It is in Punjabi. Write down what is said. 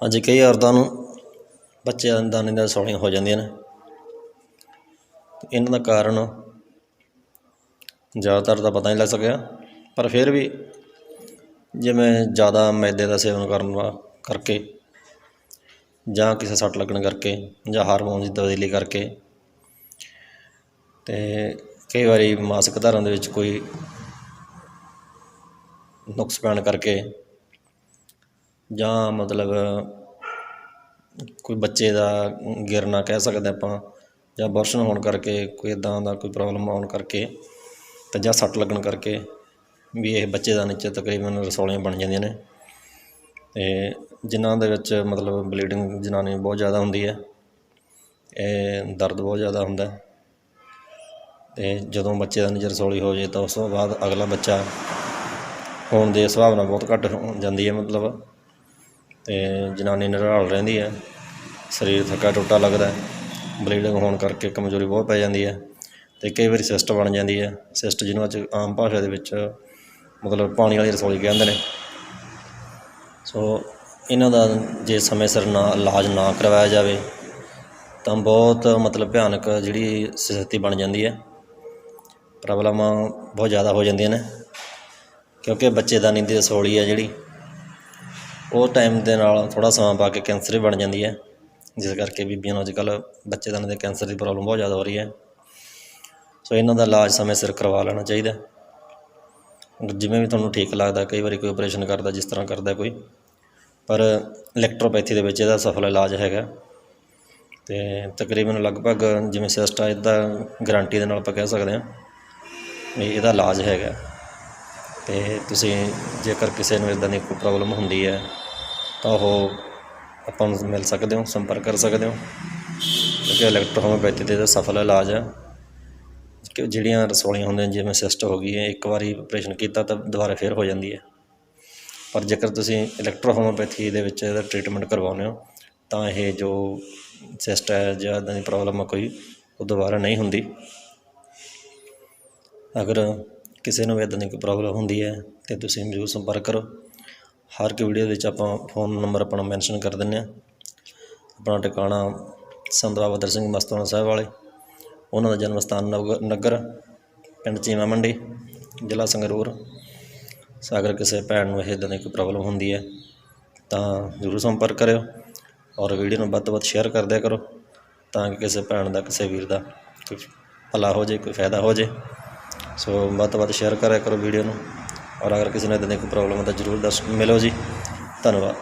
ਅੱਜ ਕਈ ਔਰਤਾਂ ਨੂੰ ਬੱਚਿਆਂ ਦਾਨੇ ਦੀਆਂ ਰਸੌਲੀਆਂ ਹੋ ਜਾਂਦੀਆਂ ਨੇ। ਇਹਨਾਂ ਦਾ ਕਾਰਨ ਜ਼ਿਆਦਾਤਰ ਤਾਂ ਪਤਾ ਨਹੀਂ ਲੱਗ ਸਕਿਆ, ਪਰ ਫਿਰ ਵੀ ਜਿਵੇਂ ਜ਼ਿਆਦਾ ਮੈਦੇ ਦਾ ਸੇਵਨ ਕਰਨ ਵਾ ਕਰਕੇ ਜਾਂ ਕਿਸੇ ਸੱਟ ਲੱਗਣ ਕਰਕੇ ਜਾਂ ਹਾਰਮੋਨ ਦੀ ਤਬਦੀਲੀ ਕਰਕੇ ਅਤੇ ਕਈ ਵਾਰੀ ਮਾਸਕ ਧਾਰਨ ਦੇ ਵਿੱਚ ਕੋਈ ਨੁਕਸ ਪੈਣ ਕਰਕੇ ਜਾਂ ਮਤਲਬ ਕੋਈ ਬੱਚੇ ਦਾ ਗਿਰਨਾ ਕਹਿ ਸਕਦੇ ਆਪਾਂ, ਜਾਂ ਅਬੋਰਸ਼ਨ ਹੋਣ ਕਰਕੇ ਕੋਈ ਇੱਦਾਂ ਦਾ ਕੋਈ ਪ੍ਰੋਬਲਮ ਆਉਣ ਕਰਕੇ ਅਤੇ ਜਾਂ ਸੱਟ ਲੱਗਣ ਕਰਕੇ ਵੀ ਇਹ ਬੱਚੇ ਦਾ ਨੀਚੇ ਤਕਰੀਬਨ ਰਸੌਲੀਆਂ ਬਣ ਜਾਂਦੀਆਂ ਨੇ। ਅਤੇ ਜਿਨ੍ਹਾਂ ਦੇ ਵਿੱਚ ਮਤਲਬ ਬਲੀਡਿੰਗ ਜਨਾਨੀ ਬਹੁਤ ਜ਼ਿਆਦਾ ਹੁੰਦੀ ਹੈ, ਇਹ ਦਰਦ ਬਹੁਤ ਜ਼ਿਆਦਾ ਹੁੰਦਾ ਅਤੇ ਜਦੋਂ ਬੱਚੇ ਦਾ ਨੀਚੇ ਰਸੌਲੀ ਹੋ ਜੇ ਤਾਂ ਉਸ ਤੋਂ ਬਾਅਦ ਅਗਲਾ ਬੱਚਾ ਹੋਣ ਦੀ ਸੰਭਾਵਨਾ ਬਹੁਤ ਘੱਟ ਹੋ ਜਾਂਦੀ ਹੈ ਮਤਲਬ। ਅਤੇ ਜਨਾਨੀ ਨਿਢਾਲ ਰਹਿੰਦੀ ਹੈ ਸਰੀਰ ਥੱਕਾ ਟੁੱਟਾ ਲੱਗਦਾ ਬਲੀਡਿੰਗ ਹੋਣ ਕਰਕੇ ਕਮਜ਼ੋਰੀ ਬਹੁਤ ਪੈ ਜਾਂਦੀ ਹੈ ਅਤੇ ਕਈ ਵਾਰੀ ਸਿਸਟ ਬਣ ਜਾਂਦੀ ਹੈ ਸਿਸਟ ਜਿਹਨੂੰ ਅੱਜ ਆਮ ਭਾਸ਼ਾ ਦੇ ਵਿੱਚ ਮਤਲਬ ਪਾਣੀ ਵਾਲੀ ਰਸੌਲੀ ਕਹਿੰਦੇ ਨੇ। ਸੋ ਇਹਨਾਂ ਦਾ ਜੇ ਸਮੇਂ ਸਿਰ ਨਾ ਇਲਾਜ ਨਾ ਕਰਵਾਇਆ ਜਾਵੇ, ਤਾਂ ਬਹੁਤ ਮਤਲਬ ਭਿਆਨਕ ਜਿਹੜੀ ਸਥਿਤੀ ਬਣ ਜਾਂਦੀ ਹੈ ਪ੍ਰੋਬਲਮਾਂ ਬਹੁਤ ਜ਼ਿਆਦਾ ਹੋ ਜਾਂਦੀਆਂ ਨੇ, ਕਿਉਂਕਿ ਬੱਚੇਦਾਨੀ ਦੀ ਰਸੌਲੀ ਹੈ ਜਿਹੜੀ। ਉਹ ਟਾਈਮ ਦੇ ਨਾਲ ਥੋੜ੍ਹਾ ਸਮਾਂ ਪਾ ਕੇ ਕੈਂਸਰ ਹੀ ਬਣ ਜਾਂਦੀ ਹੈ। ਜਿਸ ਕਰਕੇ ਬੀਬੀਆਂ ਨੂੰ ਅੱਜ ਕੱਲ੍ਹ ਬੱਚੇਦਾਨੀ ਦੇ ਕੈਂਸਰ ਦੀ ਪ੍ਰੋਬਲਮ ਬਹੁਤ ਜ਼ਿਆਦਾ ਹੋ ਰਹੀ ਹੈ। ਸੋ ਇਹਨਾਂ ਦਾ ਇਲਾਜ ਸਮੇਂ ਸਿਰ ਕਰਵਾ ਲੈਣਾ ਚਾਹੀਦਾ ਜਿਵੇਂ ਵੀ ਤੁਹਾਨੂੰ ਠੀਕ ਲੱਗਦਾ, ਕਈ ਵਾਰੀ ਕੋਈ ਆਪਰੇਸ਼ਨ ਕਰਦਾ, ਜਿਸ ਤਰ੍ਹਾਂ ਕਰਦਾ ਕੋਈ, ਪਰ ਇਲੈਕਟ੍ਰੋਪੈਥੀ ਦੇ ਵਿੱਚ ਇਹਦਾ ਸਫਲ ਇਲਾਜ ਹੈਗਾ। ਅਤੇ ਤਕਰੀਬਨ ਲਗਭਗ ਜਿਵੇਂ ਸਿਸਟ ਆ, ਇਹਦਾ ਗਾਰੰਟੀ ਦੇ ਨਾਲ ਆਪਾਂ ਕਹਿ ਸਕਦੇ ਹਾਂ ਵੀ ਇਹਦਾ ਇਲਾਜ ਹੈਗਾ। ਅਤੇ ਤੁਸੀਂ ਜੇਕਰ ਕਿਸੇ ਨੂੰ ਇੱਦਾਂ ਦੀ ਕੋਈ ਪ੍ਰੋਬਲਮ ਹੁੰਦੀ ਹੈ ਤਾਂ ਉਹ ਆਪਾਂ ਨੂੰ ਮਿਲ ਸਕਦੇ ਹੋ, ਸੰਪਰਕ ਕਰ ਸਕਦੇ ਹੋ। ਕਿਉਂਕਿ ਇਲੈਕਟ੍ਰੋਹੋਮਿਓਪੈਥੀ ਦੇ ਇਹਦਾ ਸਫਲ ਇਲਾਜ ਹੈ ਕਿ ਜਿਹੜੀਆਂ ਰਸੌਲੀਆਂ ਹੁੰਦੀਆਂ, ਜਿਵੇਂ ਸਿਸਟ ਹੋ ਗਈ ਹੈ ਇੱਕ ਵਾਰੀ ਆਪਰੇਸ਼ਨ ਕੀਤਾ ਤਾਂ ਦੁਬਾਰਾ ਫੇਰ ਹੋ ਜਾਂਦੀ ਹੈ। ਪਰ ਜੇਕਰ ਤੁਸੀਂ ਇਲੈਕਟ੍ਰੋਹੋਮਿਓਪੈਥੀ ਦੇ ਵਿੱਚ ਇਹਦਾ ਟ੍ਰੀਟਮੈਂਟ ਕਰਵਾਉਂਦੇ ਹੋ, ਤਾਂ ਇਹ ਜੋ ਸਿਸਟ ਹੈ ਜਾਂ ਇੱਦਾਂ ਦੀ ਪ੍ਰੋਬਲਮ ਹੈ ਕੋਈ, ਉਹ ਦੁਬਾਰਾ ਨਹੀਂ ਹੁੰਦੀ। ਅਗਰ ਕਿਸੇ ਨੂੰ ਵੀ ਇੱਦਾਂ ਦੀ ਕੋਈ ਪ੍ਰੋਬਲਮ ਹੁੰਦੀ ਹੈ, ਤਾਂ ਤੁਸੀਂ ਜ਼ਰੂਰ ਸੰਪਰਕ ਕਰੋ। ਹਰ ਇੱਕ ਵੀਡੀਓ ਵਿੱਚ ਆਪਾਂ ਫੋਨ ਨੰਬਰ ਆਪਣਾ ਮੈਂਸ਼ਨ ਕਰ ਦਿੰਦੇ ਹਾਂ। ਆਪਣਾ ਟਿਕਾਣਾ ਸੰਤ ਬਾਬਾ ਦਰ ਸਿੰਘ ਮਸਤਾਨਾ ਸਾਹਿਬ ਵਾਲੇ, ਉਹਨਾਂ ਦਾ ਜਨਮ ਸਥਾਨ ਨਵ- ਨਗਰ, ਪਿੰਡ ਚੀਮਾ ਮੰਡੀ, ਜ਼ਿਲ੍ਹਾ ਸੰਗਰੂਰ। ਸੋ ਅਗਰ ਕਿਸੇ ਭੈਣ ਨੂੰ ਇਹ ਇੱਦਾਂ ਦੀ ਕੋਈ ਪ੍ਰੋਬਲਮ ਹੁੰਦੀ ਹੈ, ਤਾਂ ਜ਼ਰੂਰ ਸੰਪਰਕ ਕਰਿਓ ਔਰ ਵੀਡੀਓ ਨੂੰ ਵੱਧ ਤੋਂ ਵੱਧ ਸ਼ੇਅਰ ਕਰਦਿਆ ਕਰੋ ਤਾਂ ਕਿ ਕਿਸੇ ਭੈਣ ਦਾ, ਕਿਸੇ ਵੀਰ ਦਾ ਕੋਈ ਭਲਾ ਹੋ ਜੇ ਕੋਈ ਫਾਇਦਾ ਹੋ ਜੇ ਸੋ ਵੱਧ ਤੋਂ ਵੱਧ ਸ਼ੇਅਰ ਕਰਿਆ ਕਰੋ ਵੀਡੀਓ ਨੂੰ। ਔਰ ਅਗਰ ਕਿਸੇ ਨੂੰ ਇੱਦਾਂ ਦੀ ਕੋਈ ਪ੍ਰੋਬਲਮ ਹੈ ਤਾਂ ਜ਼ਰੂਰ ਦੱਸ ਮਿਲੋ ਜੀ। ਧੰਨਵਾਦ।